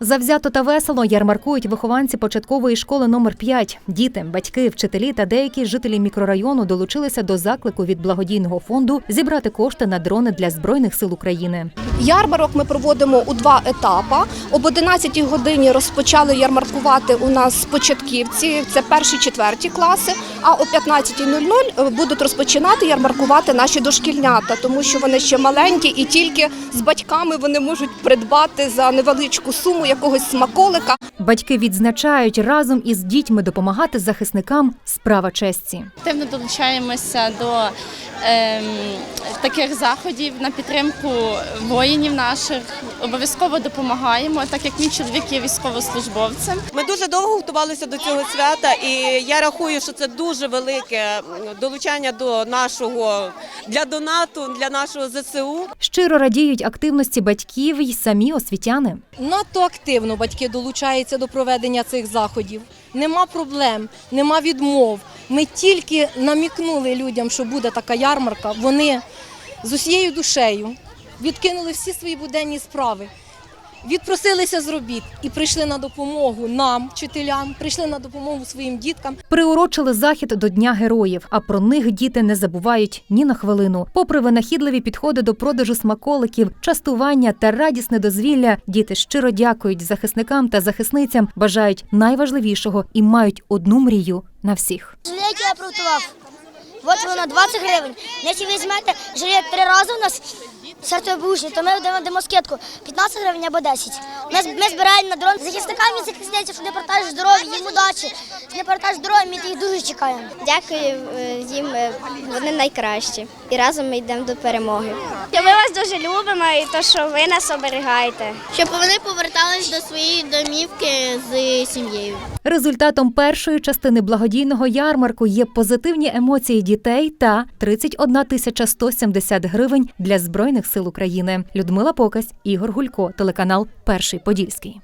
Завзято та весело ярмаркують вихованці початкової школи номер 5 Діти, батьки, вчителі та деякі жителі мікрорайону долучилися до заклику від благодійного фонду зібрати кошти на дрони для збройних сил України. Ярмарок ми проводимо у два етапи. Об 11 годині розпочали ярмаркувати у нас початківці, це перші четверті класи. А о 15.00 будуть розпочинати ярмаркувати наші дошкільнята, тому що вони ще маленькі і тільки з батьками вони можуть придбати за невеличку суму якогось смаколика. Батьки відзначають разом із дітьми допомагати захисникам справа честі. Активно долучаємося до таких заходів на підтримку воїнів наших. Обов'язково допомагаємо, так як мій чоловік є військовослужбовцем. Ми дуже довго готувалися до цього свята, і я рахую, що це дуже велике долучання до нашого для донату, для нашого ЗСУ. Щиро радіють активності батьків й самі освітяни. Надто активно батьки долучаються до проведення цих заходів. Нема проблем, нема відмов. Ми тільки намікнули людям, що буде така ярмарка. Вони з усією душею відкинули всі свої буденні справи, відпросилися з робіт і прийшли на допомогу нам, вчителям, прийшли на допомогу своїм діткам. Приурочили захід до Дня героїв, а про них діти не забувають ні на хвилину. Попри винахідливі підходи до продажу смаколиків, частування та радісне дозвілля, діти щиро дякують захисникам та захисницям, бажають найважливішого і мають одну мрію на всіх. Жилет я приготував. От вона 20 гривень. Якщо візьмете жилет три рази у нас сертобушні, то ми дамо скидку 15 гривень або 10. Ми, ми збираємо на дрон захисникам і захисницям, що не портаж здоров'я, їм удачі, не портаж здоров'я, ми їх дуже чекаємо. Дякую е, їм, е, вони найкращі. І разом ми йдемо до перемоги. Ми вас дуже любимо і то, що ви нас оберігаєте. Щоб вони повертались до своєї домівки з сім'єю. Результатом першої частини благодійного ярмарку є позитивні емоції дітей та 31 тисяча 170 гривень для збройних сил України. Людмила Покась, Ігор Гулько, телеканал Перший Подільський.